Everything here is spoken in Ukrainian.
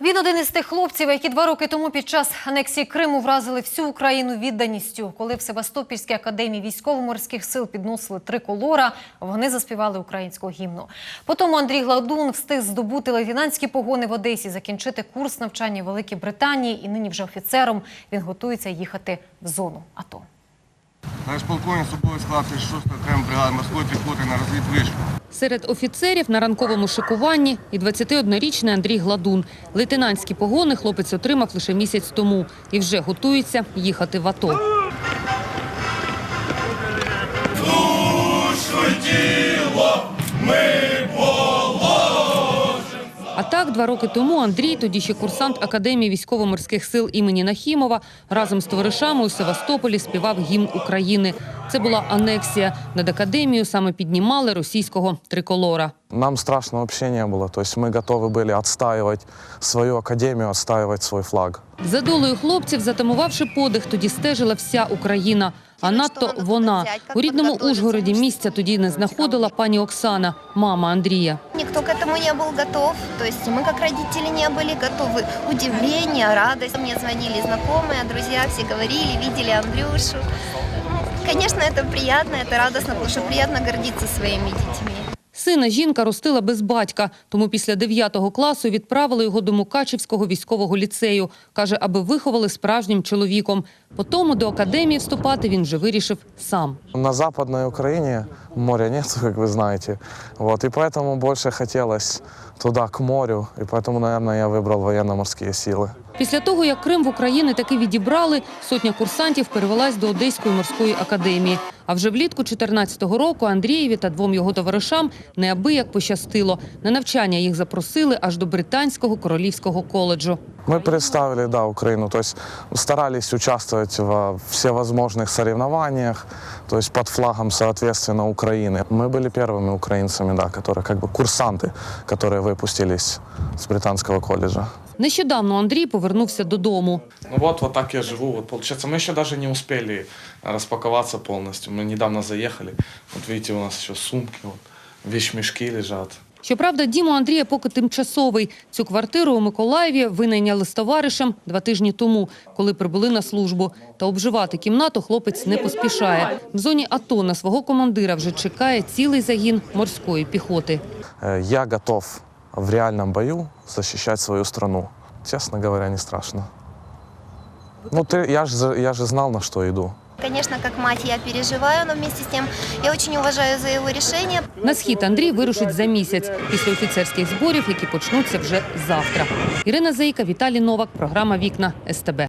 Він один із тих хлопців, які два роки тому під час анексії Криму вразили всю Україну відданістю. Коли в Севастопільській академії військово-морських сил підносили триколора, вони заспівали українську гімну. Потім Андрій Гладун встиг здобути лейтенантські погони в Одесі, закінчити курс навчання в Великій Британії і нині вже офіцером він готується їхати в зону АТО. Наш полковник особовий склад 36-ї окремої бригади морської піхоти на розвідвишку. Серед офіцерів на ранковому шикуванні і 21-річний Андрій Гладун. Лейтенантські погони хлопець отримав лише місяць тому і вже готується їхати в АТО. А два роки тому Андрій, тоді ще курсант Академії військово-морських сил імені Нахімова, разом з товаришами у Севастополі співав гімн України. Це була анексія. Над академією саме піднімали російського триколора. Нам страшно вообще не было. То есть мы готовы были отстаивать свою академию, отстаивать свой флаг. За долею хлопців, затамувавши подих, тоді стежила вся Україна. А надто вона. У рідному Ужгороді місця тоді не знаходила пані Оксана, мама Андрія. Никто к этому не был готов. То есть мы как родители не были готовы. Удивление, радость. Мне звонили знакомые, друзья, все говорили, видели Андрюшу. Конечно, это приятно, это радостно, потому что приятно гордиться своими детьми. Сина жінка ростила без батька, тому після 9 класу відправили його до Мукачівського військового ліцею. Каже, аби виховали справжнім чоловіком. Потому до академії вступати він вже вирішив сам. На Западной Украине моря нет, как вы знаете. Вот, и поэтому больше хотелось туда, к морю. И поэтому, наверное, я выбрал военно-морские силы. Після того, як Крим в Україні таки відібрали, сотня курсантів перевелась до Одеської морської академії. А вже влітку 14-го року Андрієві та двом його товаришам неабияк пощастило. На навчання їх запросили аж до Британського королівського коледжу. Мы представили, да, Украину, то есть старались участвовать во всевозможных соревнованиях, то есть под флагом, соответственно, Украины. Мы были первыми украинцами, да, которые как бы курсанты, которые выпустились с британского колледжа. Нещодавно Андрій повернувся додому. Ну вот, вот так я живу. Вот получается, мы еще даже не успели распаковаться полностью. Мы недавно заехали. Вот видите, у нас еще сумки, вот, вещмешки лежат. Щоправда, дім у Андрія поки тимчасовий. Цю квартиру у Миколаєві винайняли з товаришем два тижні тому, коли прибули на службу. Та обживати кімнату хлопець не поспішає. В зоні АТО на свого командира вже чекає цілий загін морської піхоти. Э, Я готов в реальном бою защищать свою страну. Честно говоря, не страшно. Ну, ты, я же я же знал, на что иду. Конечно, как мать я переживаю, но вместе с тем я очень уважаю за его решение. На схід Андрій вирушить за місяць після офіцерських зборів, які почнуться вже завтра. Ірина Зейка, Віталій Новак, програма Вікна СТБ.